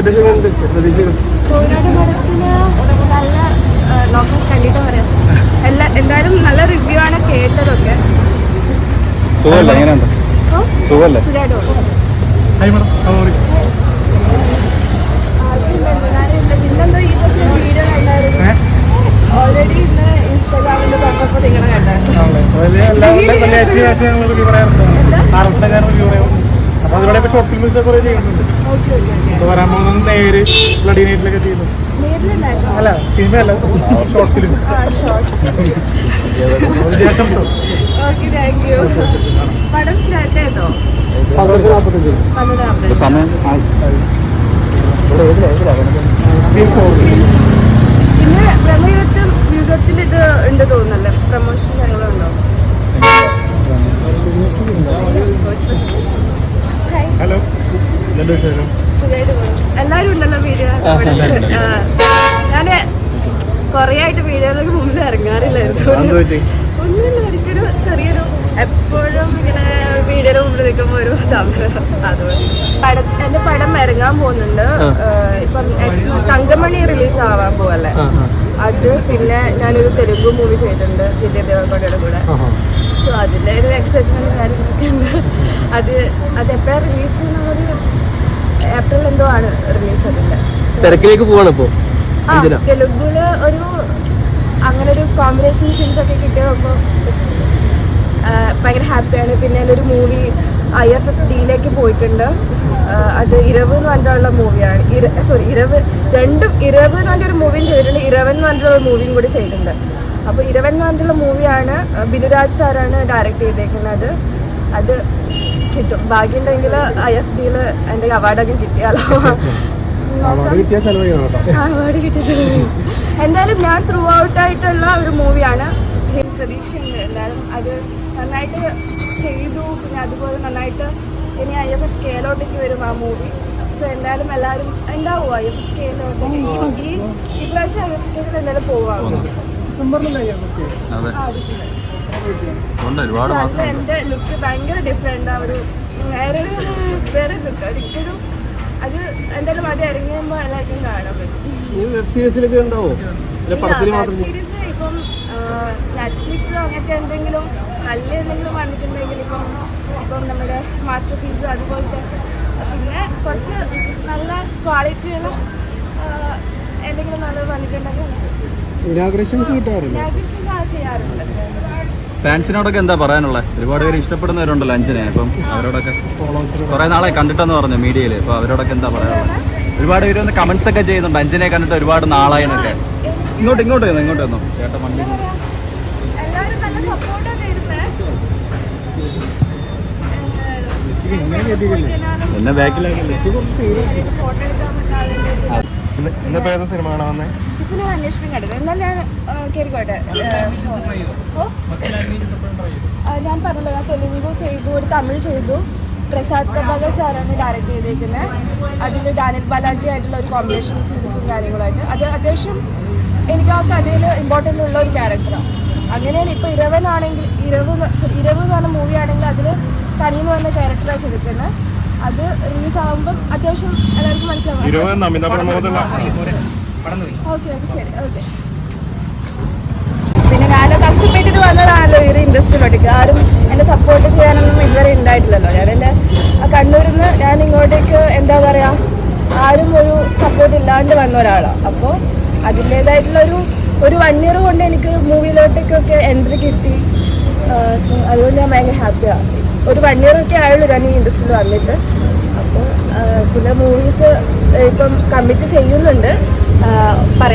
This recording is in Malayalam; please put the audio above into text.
ഉണ്ട് പ്രതീക്ഷകൾ നല്ല കണ്ടിട്ട് പറയാം എല്ലാ എന്തായാലും നല്ല റിവ്യൂ ആണ് കേട്ടതൊക്കെ സുഖമല്ല എങ്ങനെയുണ്ട് സുഖമല്ലേ ഹായ് മാഡം ഓൾറെഡി ഇന്ന് ഇൻസ്റ്റാഗ്രാമിൽ നിങ്ങളെ കണ്ടായിരുന്നു അപ്പൊ അതിലൂടെ ഷോർട്ട് ഫിലിംസ് ഒക്കെ ചെയ്യുന്നുണ്ട്. വരാൻ പോകുന്നത് നേര് ബ്ലഡി നൈറ്റിലൊക്കെ നേരിലുണ്ടായിരുന്നു അല്ല സിനിമയല്ല ഷോർട്ട് ഫിലിം യു പടം സ്റ്റാർട്ട് ചെയ്തോ സമയം വിശേഷം ഉണ്ടല്ലോ വീഡിയോ ഞാൻ കുറേ ആയിട്ട് വീഡിയോയിലേക്ക് മുമ്പിൽ ഇറങ്ങാറില്ലായിരുന്നു ഒന്നുമില്ല എനിക്കൊരു ചെറിയൊരു എപ്പോഴും ഇങ്ങനെ വീഡിയോയുടെ മുമ്പിൽ നിൽക്കുമ്പോൾ ഒരു സംഭവം. അതുകൊണ്ട് പടം എന്റെ പടം ഇറങ്ങാൻ പോകുന്നുണ്ട്. ഇപ്പം തങ്കമണി റിലീസ് ആവാൻ പോവല്ലേ അത് പിന്നെ ഞാനൊരു തെലുങ്ക് മൂവി ചെയ്തിട്ടുണ്ട് വിജയ് ദേവഗോഡയുടെ കൂടെ. സോ അതിന്റെ ഒരു എക്സൈറ്റ്മെന്റ് കാര്യങ്ങളൊക്കെ ഉണ്ട്. അത് അത് എപ്പോഴാണ് റിലീസ് ചെയ്യുന്നത്? ആണ് റിലീസ് അതിന്റെ തിരക്കിലേക്ക് പോവാണ് ഇപ്പോ? തെലുഗുൽ ഒരു അങ്ങനെ ഒരു കോമ്പിനേഷൻ സീൻസ് ഒക്കെ കിട്ടിയപ്പോ ഭയങ്കര ഹാപ്പിയാണ് പിന്നെ ഒരു മൂവി ഐ എഫ് എഫ് ഡിയിലേക്ക് പോയിട്ടുണ്ട്. അത് ഇരവ് എന്ന് പറഞ്ഞിട്ടുള്ള മൂവിയാണ് സോറി ഇരവ് രണ്ടും ഇരവ് എന്ന് പറഞ്ഞൊരു മൂവിയും ചെയ്തിട്ടുണ്ട്. ഇരവൻ എന്ന് പറഞ്ഞിട്ടുള്ള മൂവിയും കൂടി ചെയ്തിട്ടുണ്ട്. അപ്പോൾ ഇരവൻ എന്ന് പറഞ്ഞിട്ടുള്ള മൂവിയാണ് ബിനുരാജ് സാറാണ് ഡയറക്റ്റ് ചെയ്തേക്കുന്നത്. അത് കിട്ടും. ഭാഗ്യം ഉണ്ടെങ്കിൽ ഐ എഫ് ഡിയിൽ എന്റെ അവാർഡൊക്കെ കിട്ടിയാലോ? അവാർഡ് കിട്ടിയ ചെലവ് എന്തായാലും ഞാൻ ത്രൂ ഔട്ട് ആയിട്ടുള്ള ഒരു മൂവിയാണ്. പ്രതീക്ഷയുണ്ട്. എന്തായാലും അത് നന്നായിട്ട് ചെയ്തു. പിന്നെ അതുപോലെ നന്നായിട്ട് ഇനി ഐ എഫ് എഫ് കെയിലോട്ടേക്ക് വരും ആ മൂവി. സോ എന്തായാലും എല്ലാവരും ഉണ്ടാവും ഐ എഫ് എഫ് കെയിലോട്ടേക്ക് ഈ ഈ പ്രാവശ്യം ഐ എഫ് കെയിൽ എന്തായാലും പോവാം. അതെ ആ, ഡിസംബർ. ഉണ്ട് ഒരുപാട് മാസം എന്റെ ലുക്ക് ഭയങ്കര ഡിഫറെന്റ് ആ ഒരു വേറെ വേറെ ലുക്ക് ഒരിക്കലും അത് എന്തായാലും അത് ഇറങ്ങിയുമ്പോൾ എല്ലാവർക്കും കാണാൻ പറ്റും. ഈ വെബ് സീരീസിലൊക്കെ ഉണ്ടാവോ? മാത്രം സീരീസ് ഇപ്പം നെറ്റ്ഫ്ലിക്സ് അങ്ങനത്തെ എന്തെങ്കിലും നല്ല എന്തെങ്കിലും വന്നിട്ടുണ്ടെങ്കിൽ ഇപ്പം ഇപ്പം നമ്മുടെ മാസ്റ്റർ പീസ് അതുപോലത്തെ. പിന്നെ കുറച്ച് നല്ല ക്വാളിറ്റിയുള്ള എന്തെങ്കിലും നല്ലത് വന്നിട്ടുണ്ടെങ്കിൽ ഇനാഗ്രേഷൻസ് ചെയ്യാറുണ്ട്. ഫാൻസിനോടൊക്കെ എന്താ പറയാനുള്ളത് ഒരുപാട് പേര് ഇഷ്ടപ്പെടുന്നവരുണ്ടല്ലോ അഞ്ചിനെ അപ്പം അവരോടൊക്കെ കുറെ നാളെ കണ്ടിട്ടെന്ന് പറഞ്ഞു മീഡിയയിൽ. അപ്പൊ അവരോടൊക്കെ എന്താ പറയാനുള്ളത് ഒരുപാട് പേര് വന്ന് കമന്റ്സ് ഒക്കെ ചെയ്യുന്നുണ്ട്. അഞ്ചിനെ കണ്ടിട്ട് ഒരുപാട് നാളായി എന്നൊക്കെ. ഇങ്ങോട്ട് ഇങ്ങോട്ട് വന്നു ഇങ്ങോട്ട് വന്നു ചേട്ടൻ മണ്ടി എന്നെ ബാക്കിലാക്കി. സിനിമ കാണാൻ വന്നേ? അന്വേഷിപ്പിക്കട്ടെ ഞാൻ അന്വേഷണം കണ്ടത്. എന്നാൽ ഞാൻ കേറിക്കോട്ടെ. ഓ ആ, ഞാൻ പറഞ്ഞല്ലോ ഞാൻ തെലുങ്ക് ചെയ്തു ഒരു തമിഴ് ചെയ്തു. പ്രസാദ് പ്രഭാകർ സാറാണ് ഡയറക്റ്റ് ചെയ്തേക്കുന്നത് അതിൽ ഡാനിൽ ബാലാജി ആയിട്ടുള്ള ഒരു കോമ്പിനേഷൻ സീരീസും കാര്യങ്ങളായിട്ട്. അത് അത്യാവശ്യം എനിക്ക് ആ കഥയിൽ ഇമ്പോർട്ടന്റ് ഉള്ള ഒരു ക്യാരക്ടറാണ് അങ്ങനെയാണ് ഇപ്പോൾ ഇരവനാണെങ്കിൽ ഇരവ് എന്ന് ഇരവ് എന്ന് പറഞ്ഞ മൂവി ആണെങ്കിൽ അതിൽ കനിന്ന് പറഞ്ഞ ക്യാരക്ടറാണ് ചെയ്തിരിക്കുന്നത് അത് റിലീസ് ആകുമ്പം അത്യാവശ്യം എല്ലാവർക്കും മനസ്സിലാവും. ഓക്കെ ഓക്കെ ശരി. ഓക്കെ. പിന്നെ ഞാൻ കഷ്ടപ്പെട്ടിട്ട് വന്നതാണല്ലോ ഈ ഒരു ഇൻഡസ്ട്രിയിലോട്ടേക്ക് ആരും എന്നെ സപ്പോർട്ട് ഇതുവരെ ഉണ്ടായിട്ടില്ലല്ലോ. ഞാൻ എന്റെ കണ്ണൂരിൽ നിന്ന് ഞാൻ ഇങ്ങോട്ടേക്ക് എന്താ പറയുക ആരും ഒരു സപ്പോർട്ട് ഇല്ലാണ്ട് വന്ന ഒരാളാണ് അപ്പോൾ അതിന്റേതായിട്ടുള്ളൊരു ഒരു ഒരു വൺ ഇയർ കൊണ്ട് എനിക്ക് മൂവിയിലോട്ടേക്കൊക്കെ എൻട്രി കിട്ടി. സോ അതുകൊണ്ട് ഞാൻ ഭയങ്കര ഹാപ്പിയാണ് ഒരു വൺ ഇയർ ഒക്കെ ആയുള്ളൂ ഞാൻ ഈ ഇൻഡസ്ട്രിയിൽ വന്നിട്ട്. അപ്പോൾ പിന്നെ മൂവീസ് ഇപ്പം കമ്മിറ്റ് ചെയ്യുന്നുണ്ട്. പറയാം.